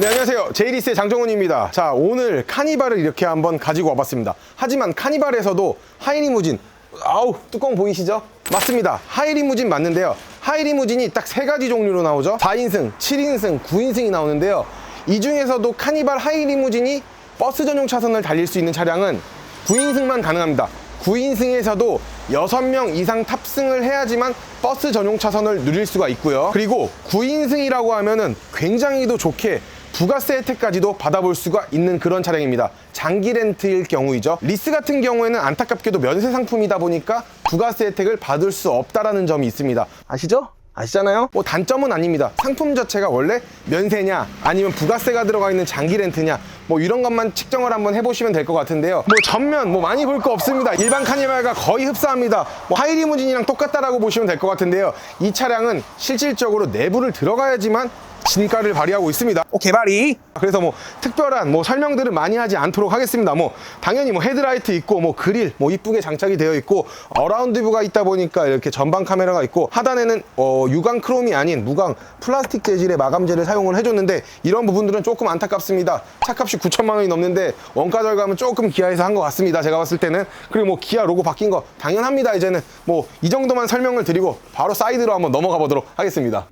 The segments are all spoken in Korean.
네, 안녕하세요. 제이리스의 장정훈입니다. 자, 오늘 카니발을 이렇게 한번 가지고 와봤습니다. 하지만 카니발에서도 하이리무진, 아우, 뚜껑 보이시죠? 맞습니다. 하이리무진 맞는데요. 하이리무진이 딱 세 가지 종류로 나오죠. 4인승, 7인승, 9인승이 나오는데요. 이 중에서도 카니발 하이리무진이 버스 전용 차선을 달릴 수 있는 차량은 9인승만 가능합니다. 9인승에서도 6명 이상 탑승을 해야지만 버스 전용 차선을 누릴 수가 있고요. 그리고 9인승이라고 하면은 굉장히도 좋게 부가세 혜택까지도 받아볼 수가 있는 그런 차량입니다. 장기 렌트일 경우이죠. 리스 같은 경우에는 안타깝게도 면세 상품이다 보니까 부가세 혜택을 받을 수 없다라는 점이 있습니다. 아시죠? 아시잖아요? 뭐 단점은 아닙니다. 상품 자체가 원래 면세냐 아니면 부가세가 들어가 있는 장기 렌트냐 뭐 이런 것만 측정을 한번 해보시면 될 것 같은데요. 뭐 전면 뭐 많이 볼 거 없습니다. 일반 카니발과 거의 흡사합니다. 뭐 하이리무진이랑 똑같다라고 보시면 될 것 같은데요. 이 차량은 실질적으로 내부를 들어가야지만 진가를 발휘하고 있습니다. 오, 개발이. 그래서 뭐 특별한 뭐 설명들을 많이 하지 않도록 하겠습니다. 뭐 당연히 뭐 헤드라이트 있고 뭐 그릴 뭐 이쁘게 장착이 되어 있고 어라운드 뷰가 있다 보니까 이렇게 전방 카메라가 있고 하단에는 어, 유광 크롬이 아닌 무광 플라스틱 재질의 마감재를 사용을 해줬는데 이런 부분들은 조금 안타깝습니다. 차값이 9천만 원이 넘는데 원가 절감은 조금 기아에서 한 것 같습니다. 제가 봤을 때는 그리고 뭐 기아 로고 바뀐 거 당연합니다. 이제는 뭐 이 정도만 설명을 드리고 바로 사이드로 한번 넘어가 보도록 하겠습니다.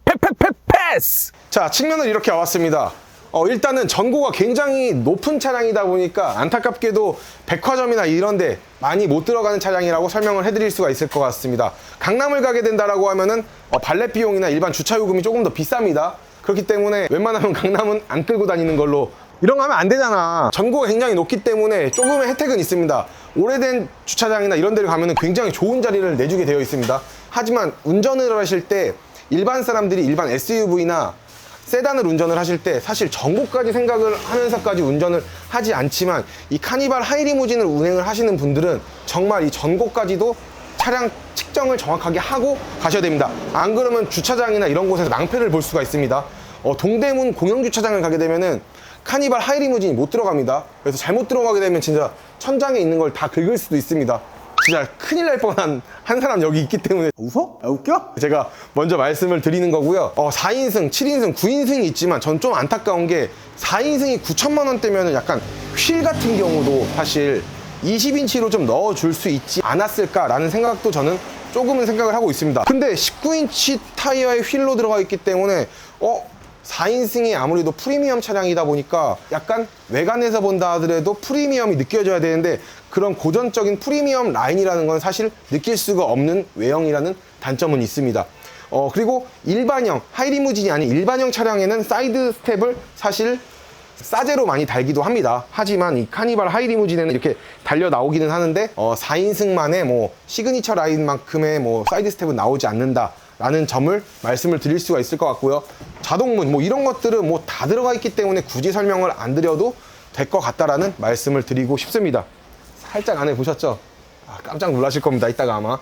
패스! 자, 측면을 이렇게 왔습니다. 어, 일단은 전고가 굉장히 높은 차량이다 보니까 안타깝게도 백화점이나 이런데 많이 못 들어가는 차량이라고 설명을 해드릴 수가 있을 것 같습니다. 강남을 가게 된다라고 하면은 어, 발렛 비용이나 일반 주차 요금이 조금 더 비쌉니다. 그렇기 때문에 웬만하면 강남은 안 끌고 다니는 걸로 이런 거 하면 안 되잖아. 전고가 굉장히 높기 때문에 조금의 혜택은 있습니다. 오래된 주차장이나 이런 데를 가면은 굉장히 좋은 자리를 내주게 되어 있습니다. 하지만 운전을 하실 때 일반 사람들이 일반 SUV나 세단을 운전을 하실 때 사실 전고까지 생각을 하면서까지 운전을 하지 않지만 이 카니발 하이리무진을 운행을 하시는 분들은 정말 이 전고까지도 차량 측정을 정확하게 하고 가셔야 됩니다. 안 그러면 주차장이나 이런 곳에서 낭패를 볼 수가 있습니다. 어, 동대문 공영주차장을 가게 되면은 카니발 하이리무진이 못 들어갑니다. 그래서 잘못 들어가게 되면 진짜 천장에 있는 걸 다 긁을 수도 있습니다. 진짜 큰일 날 뻔한 한 사람 여기 있기 때문에 웃어? 아, 웃겨? 제가 먼저 말씀을 드리는 거고요. 어, 4인승, 7인승, 9인승이 있지만 전 좀 안타까운 게 4인승이 9천만 원대면 약간 휠 같은 경우도 사실 20인치로 좀 넣어줄 수 있지 않았을까라는 생각도 저는 조금은 생각을 하고 있습니다. 근데 19인치 타이어에 휠로 들어가 있기 때문에 어? 4인승이 아무래도 프리미엄 차량이다 보니까 약간 외관에서 본다 하더라도 프리미엄이 느껴져야 되는데 그런 고전적인 프리미엄 라인이라는 건 사실 느낄 수가 없는 외형이라는 단점은 있습니다. 어, 그리고 일반형, 하이리무진이 아닌 일반형 차량에는 사이드 스텝을 사실 싸제로 많이 달기도 합니다. 하지만 이 카니발 하이리무진에는 이렇게 달려 나오기는 하는데 어, 4인승만의 뭐 시그니처 라인만큼의 뭐 사이드 스텝은 나오지 않는다. 라는 점을 말씀을 드릴 수가 있을 것 같고요. 자동문 뭐 이런 것들은 뭐 다 들어가 있기 때문에 굳이 설명을 안 드려도 될 것 같다라는 말씀을 드리고 싶습니다. 살짝 안에 보셨죠? 아, 깜짝 놀라실 겁니다. 이따가 아마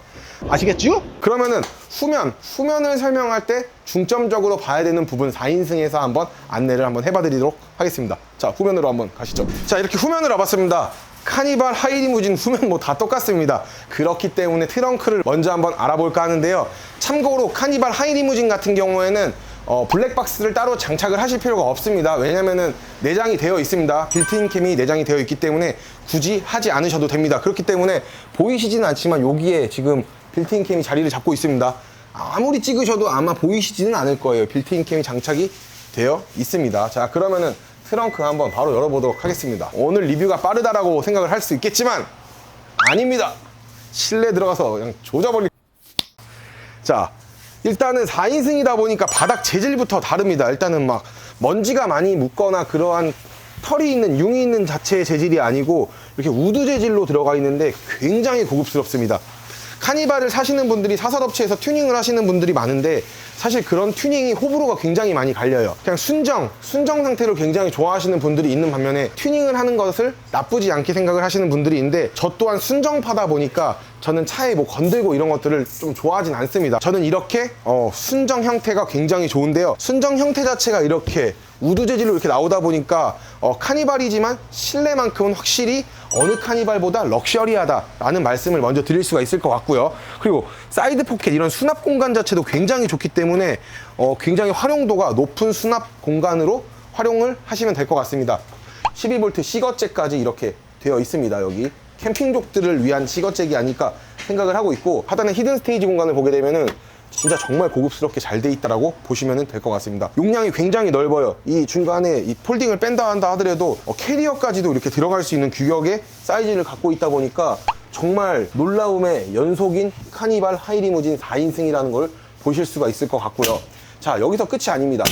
아시겠죠? 그러면은 후면 후면을 설명할 때 중점적으로 봐야 되는 부분 4인승에서 한번 안내를 한번 해봐드리도록 하겠습니다. 자 후면으로 한번 가시죠. 자 이렇게 후면을 와봤습니다. 카니발 하이리무진 후면 뭐 다 똑같습니다. 그렇기 때문에 트렁크를 먼저 한번 알아볼까 하는데요. 참고로 카니발 하이리무진 같은 경우에는 어, 블랙박스를 따로 장착을 하실 필요가 없습니다. 왜냐면은 내장이 되어 있습니다. 빌트인 캠이 내장이 되어 있기 때문에 굳이 하지 않으셔도 됩니다. 그렇기 때문에 보이시지는 않지만 여기에 지금 빌트인 캠이 자리를 잡고 있습니다. 아무리 찍으셔도 아마 보이시지는 않을 거예요. 빌트인 캠이 장착이 되어 있습니다. 자, 그러면은 트렁크 한번 바로 열어보도록 하겠습니다. 오늘 리뷰가 빠르다라고 생각을 할 수 있겠지만 아닙니다. 실내 들어가서 그냥 조져버리. 자, 일단은 4인승이다 보니까 바닥 재질부터 다릅니다. 일단은 막 먼지가 많이 묻거나 그러한 털이 있는 융이 있는 자체의 재질이 아니고 이렇게 우드 재질로 들어가 있는데 굉장히 고급스럽습니다. 카니발을 사시는 분들이 사설업체에서 튜닝을 하시는 분들이 많은데 사실 그런 튜닝이 호불호가 굉장히 많이 갈려요. 그냥 순정, 순정 상태를 굉장히 좋아하시는 분들이 있는 반면에 튜닝을 하는 것을 나쁘지 않게 생각을 하시는 분들이 있는데 저 또한 순정파다 보니까 저는 차에 뭐 건들고 이런 것들을 좀 좋아하진 않습니다. 저는 이렇게 어, 순정 형태가 굉장히 좋은데요. 순정 형태 자체가 이렇게 우드 재질로 이렇게 나오다 보니까 어, 카니발이지만 실내만큼은 확실히 어느 카니발보다 럭셔리하다라는 말씀을 먼저 드릴 수가 있을 것 같고요. 그리고 사이드 포켓 이런 수납 공간 자체도 굉장히 좋기 때문에 어, 굉장히 활용도가 높은 수납 공간으로 활용을 하시면 될 것 같습니다. 12V 시거잭까지 이렇게 되어 있습니다. 여기 캠핑족들을 위한 시거잭이 아닐까 생각을 하고 있고 하단에 히든 스테이지 공간을 보게 되면은 진짜 정말 고급스럽게 잘 돼 있다라고 보시면 될 것 같습니다. 용량이 굉장히 넓어요. 이 중간에 이 폴딩을 뺀다 한다 하더라도 어, 캐리어까지도 이렇게 들어갈 수 있는 규격의 사이즈를 갖고 있다 보니까 정말 놀라움의 연속인 카니발 하이리무진 4인승이라는 걸 보실 수가 있을 것 같고요. 자, 여기서 끝이 아닙니다.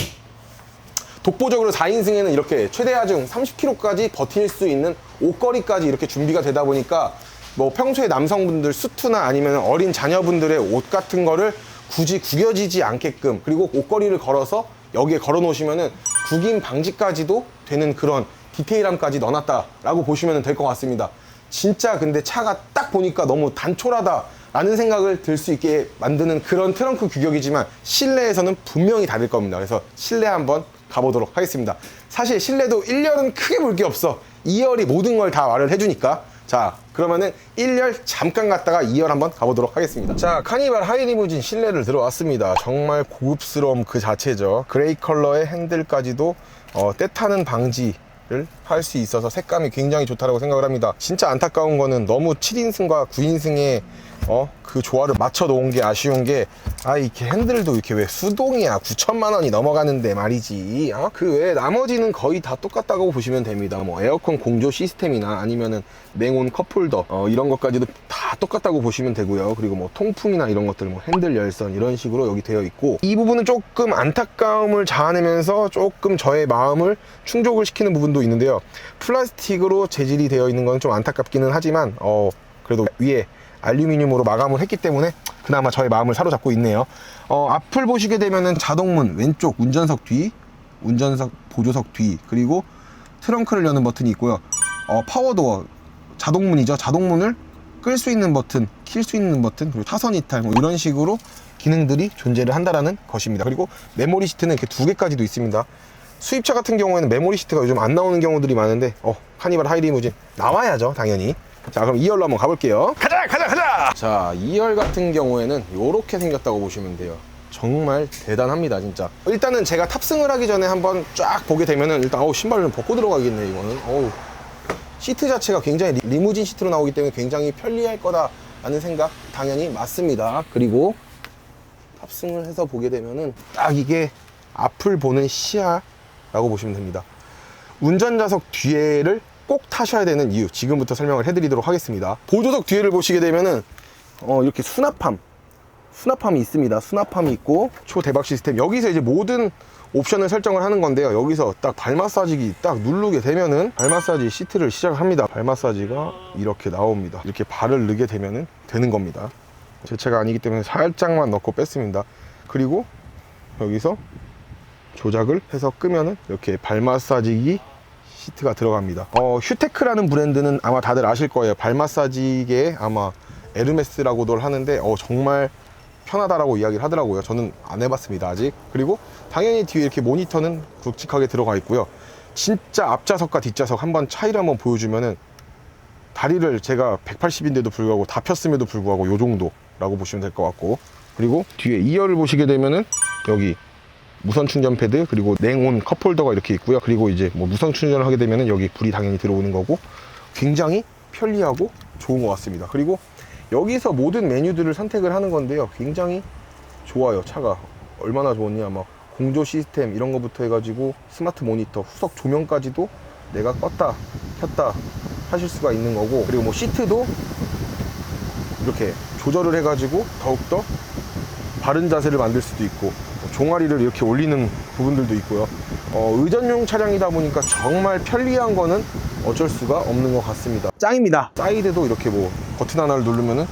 독보적으로 4인승에는 이렇게 최대 하중 30km까지 버틸 수 있는 옷걸이까지 이렇게 준비가 되다 보니까 뭐 평소에 남성분들 수트나 아니면 어린 자녀분들의 옷 같은 거를 굳이 구겨지지 않게끔 그리고 옷걸이를 걸어서 여기에 걸어 놓으시면은 구김 방지까지도 되는 그런 디테일함까지 넣어놨다라고 보시면 될 것 같습니다. 진짜 근데 차가 딱 보니까 너무 단촐하다 라는 생각을 들 수 있게 만드는 그런 트렁크 규격이지만 실내에서는 분명히 다를 겁니다. 그래서 실내 한번 가보도록 하겠습니다. 사실 실내도 1열은 크게 볼 게 없어. 2열이 모든 걸 다 말을 해주니까. 자, 그러면은 1열 잠깐 갔다가 2열 한번 가보도록 하겠습니다. 자, 카니발 하이리무진 실내를 들어왔습니다. 정말 고급스러움 그 자체죠. 그레이 컬러의 핸들까지도 어, 때 타는 방지 를 할 수 있어서 색감이 굉장히 좋다고 생각을 합니다. 진짜 안타까운 거는 너무 7인승과 9인승의 어, 그 조화를 맞춰 놓은 게 아쉬운 게, 아, 이렇게 핸들도 이렇게 왜 수동이야. 9천만 원이 넘어가는데 말이지. 어? 그 외에 나머지는 거의 다 똑같다고 보시면 됩니다. 뭐, 에어컨 공조 시스템이나 아니면은 냉온 컵홀더, 어, 이런 것까지도 다 똑같다고 보시면 되고요. 그리고 뭐, 통풍이나 이런 것들, 뭐, 핸들 열선 이런 식으로 여기 되어 있고, 이 부분은 조금 안타까움을 자아내면서 조금 저의 마음을 충족을 시키는 부분도 있는데요. 플라스틱으로 재질이 되어 있는 건 좀 안타깝기는 하지만, 어, 그래도 위에 알루미늄으로 마감을 했기 때문에 그나마 저의 마음을 사로잡고 있네요. 어, 앞을 보시게 되면은 자동문 왼쪽 운전석 뒤, 운전석 보조석 뒤, 그리고 트렁크를 여는 버튼이 있고요. 어, 파워도어 자동문이죠. 자동문을 끌 수 있는 버튼, 킬 수 있는 버튼, 그리고 차선 이탈 뭐 이런 식으로 기능들이 존재를 한다라는 것입니다. 그리고 메모리 시트는 이렇게 두 개까지도 있습니다. 수입차 같은 경우에는 메모리 시트가 요즘 안 나오는 경우들이 많은데 어 카니발 하이리무진 나와야죠 당연히 자 그럼 2열로 한번 가볼게요. 가자 가자 가자! 자 2열 같은 경우에는 이렇게 생겼다고 보시면 돼요. 정말 대단합니다 진짜. 일단은 제가 탑승을 하기 전에 한번 쫙 보게 되면은 일단 어우 신발을 벗고 들어가겠네 이거는. 어우. 시트 자체가 굉장히 리- 리무진 시트로 나오기 때문에 굉장히 편리할 거다라는 생각 당연히 맞습니다. 그리고 탑승을 해서 보게 되면은 딱 이게 앞을 보는 시야라고 보시면 됩니다. 운전좌석 뒤에를 꼭 타셔야 되는 이유 지금부터 설명을 해드리도록 하겠습니다. 보조석 뒤에를 보시게 되면은 어, 이렇게 수납함 수납함이 있습니다. 수납함이 있고 초대박 시스템 여기서 이제 모든 옵션을 설정을 하는 건데요. 여기서 딱 발 마사지기 딱 누르게 되면은 발 마사지 시트를 시작합니다. 발 마사지가 이렇게 나옵니다. 이렇게 발을 넣게 되면은 되는 겁니다. 제 차가 아니기 때문에 살짝만 넣고 뺐습니다. 그리고 여기서 조작을 해서 끄면은 이렇게 발 마사지기 시트가 들어갑니다. 어, 휴테크라는 브랜드는 아마 다들 아실 거예요. 발 마사지기에 아마 에르메스라고도 하는데 어, 정말 편하다라고 이야기를 하더라고요. 저는 안 해봤습니다 아직. 그리고 당연히 뒤에 이렇게 모니터는 굵직하게 들어가 있고요. 진짜 앞좌석과 뒷좌석 한번 차이를 한번 보여주면은 다리를 제가 180인데도 불구하고 다 폈음에도 불구하고 요 정도라고 보시면 될 것 같고 그리고 뒤에 2열을 보시게 되면은 여기 무선 충전 패드 그리고 냉온 컵홀더가 이렇게 있고요. 그리고 이제 뭐 무선 충전을 하게 되면은 여기 불이 당연히 들어오는 거고 굉장히 편리하고 좋은 것 같습니다. 그리고 여기서 모든 메뉴들을 선택을 하는 건데요. 굉장히 좋아요. 차가 얼마나 좋았냐 막 공조 시스템 이런 거부터 해가지고 스마트 모니터 후석 조명까지도 내가 껐다 켰다 하실 수가 있는 거고 그리고 뭐 시트도 이렇게 조절을 해가지고 더욱더 바른 자세를 만들 수도 있고 뭐 종아리를 이렇게 올리는 부분들도 있고요. 어, 의전용 차량이다 보니까 정말 편리한 거는 어쩔 수가 없는 것 같습니다. 짱입니다. 사이드도 이렇게 뭐 버튼 하나를 누르면은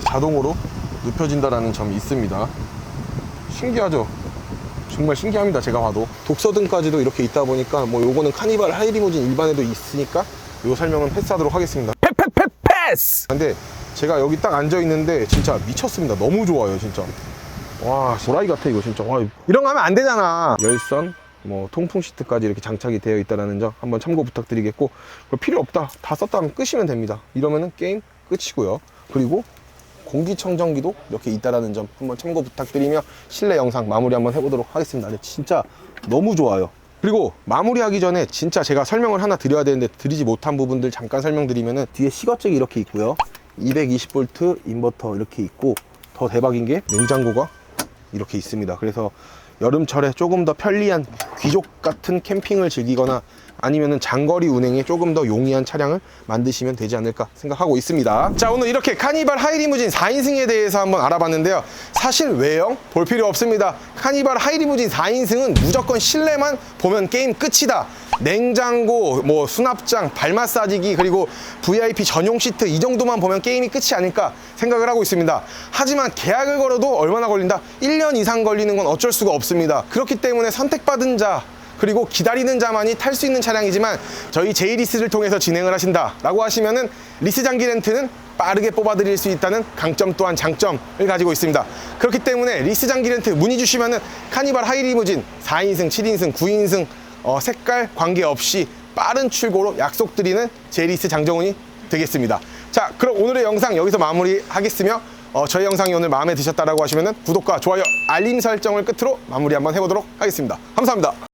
자동으로 눕혀진다라는 점이 있습니다. 신기하죠? 정말 신기합니다 제가 봐도. 독서등까지도 이렇게 있다 보니까 뭐 요거는 카니발 하이리무진 일반에도 있으니까 요 설명은 패스하도록 하겠습니다. 패패패 패스! 근데 제가 여기 딱 앉아 있는데 진짜 미쳤습니다. 너무 좋아요, 진짜. 와, 도라이 같아 이거 진짜. 와, 이런 거 하면 안 되잖아. 열선, 뭐 통풍 시트까지 이렇게 장착이 되어 있다는 점 한번 참고 부탁드리겠고 그리고 필요 없다. 다 썼다 하면 끄시면 됩니다. 이러면은 게임 끝이고요. 그리고 공기청정기도 이렇게 있다라는 점 한번 참고 부탁드리며 실내 영상 마무리 한번 해보도록 하겠습니다. 진짜 너무 좋아요. 그리고 마무리하기 전에 진짜 제가 설명을 하나 드려야 되는데 드리지 못한 부분들 잠깐 설명드리면은 뒤에 시거잭이 이렇게 있고요. 220V 인버터 이렇게 있고 더 대박인 게 냉장고가 이렇게 있습니다. 그래서 여름철에 조금 더 편리한 귀족 같은 캠핑을 즐기거나 아니면은 장거리 운행에 조금 더 용이한 차량을 만드시면 되지 않을까 생각하고 있습니다. 자, 오늘 이렇게 카니발 하이리무진 4인승에 대해서 한번 알아봤는데요. 사실 외형 볼 필요 없습니다. 카니발 하이리무진 4인승은 무조건 실내만 보면 게임 끝이다. 냉장고, 뭐 수납장, 발 마사지기 그리고 VIP 전용 시트 이 정도만 보면 게임이 끝이 아닐까 생각을 하고 있습니다. 하지만 계약을 걸어도 얼마나 걸린다? 1년 이상 걸리는 건 어쩔 수가 없습니다. 그렇기 때문에 선택받은 자 그리고 기다리는 자만이 탈 수 있는 차량이지만 저희 제이리스를 통해서 진행을 하신다라고 하시면은 리스 장기 렌트는 빠르게 뽑아드릴 수 있다는 강점 또한 장점을 가지고 있습니다. 그렇기 때문에 리스 장기 렌트 문의 주시면은 카니발 하이리무진 4인승, 7인승, 9인승 어, 색깔 관계없이 빠른 출고로 약속드리는 제리스 장정훈이 되겠습니다. 자, 그럼 오늘의 영상 여기서 마무리하겠으며 어, 저희 영상이 오늘 마음에 드셨다라고 하시면은 구독과 좋아요, 알림 설정을 끝으로 마무리 한번 해보도록 하겠습니다. 감사합니다.